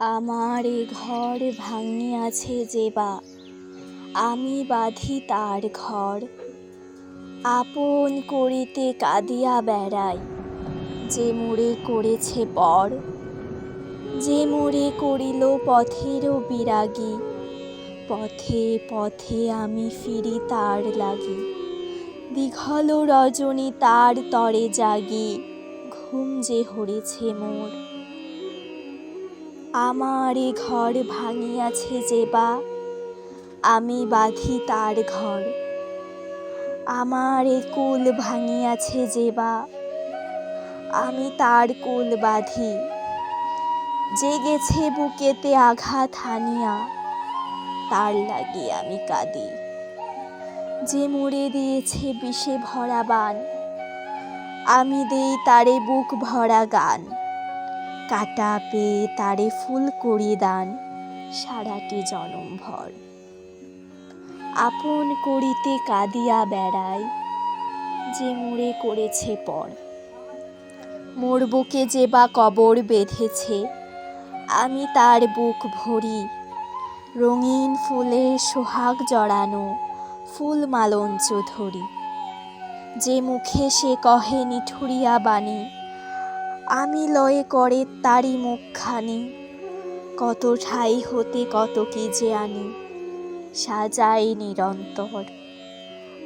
আমার এ ঘর ভাঙিয়াছে যে বা। আমি বাঁধি তার ঘর। আপন করিতে কাঁদিয়া বেড়াই। যে মোরে করেছে পর। যে মোরে করিল পথেরও বিরাগী। পথে পথে আমি ফিরি তার লাগি। দীঘল রজনী তার তরে জাগি। ঘুম যে হরেছে মোর। আমার এ ঘর ভাঙিয়াছে যে বা, আমি বাঁধি তার ঘর। আমার কুল ভাঙিয়াছে যে বা, আমি তার কুল বাঁধি। জেগেছে বুকেতে আঘাত হানিয়া, তার লাগি আমি কাঁদি। যে মুড়ে দিয়েছে বিষে ভরা বান, আমি দেই তারে বুক ভরা গান। কাটা পেয়ে তারে ফুল করি দান সারাটি জনম ভর আপন করিতে কাঁদিয়া বেড়াই, যে মুড়ে করেছে পর। মোর বুকে যে বা কবর বেঁধেছে, আমি তার বুক ভরি। রঙিন ফুলে সোহাগ জড়ানো ফুল মালঞ্চ ধরি। যে মুখে সে কহে নিঠুরিয়া বাণী আমি লয়ে করে তারি মুখখানি। কত ঠাই হতে কত কি যে আনি, সাজাই নিরন্তর।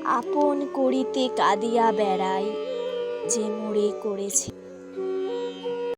আপন করিতে কাঁদিয়া বেড়াই যে মুড়ে করেছে।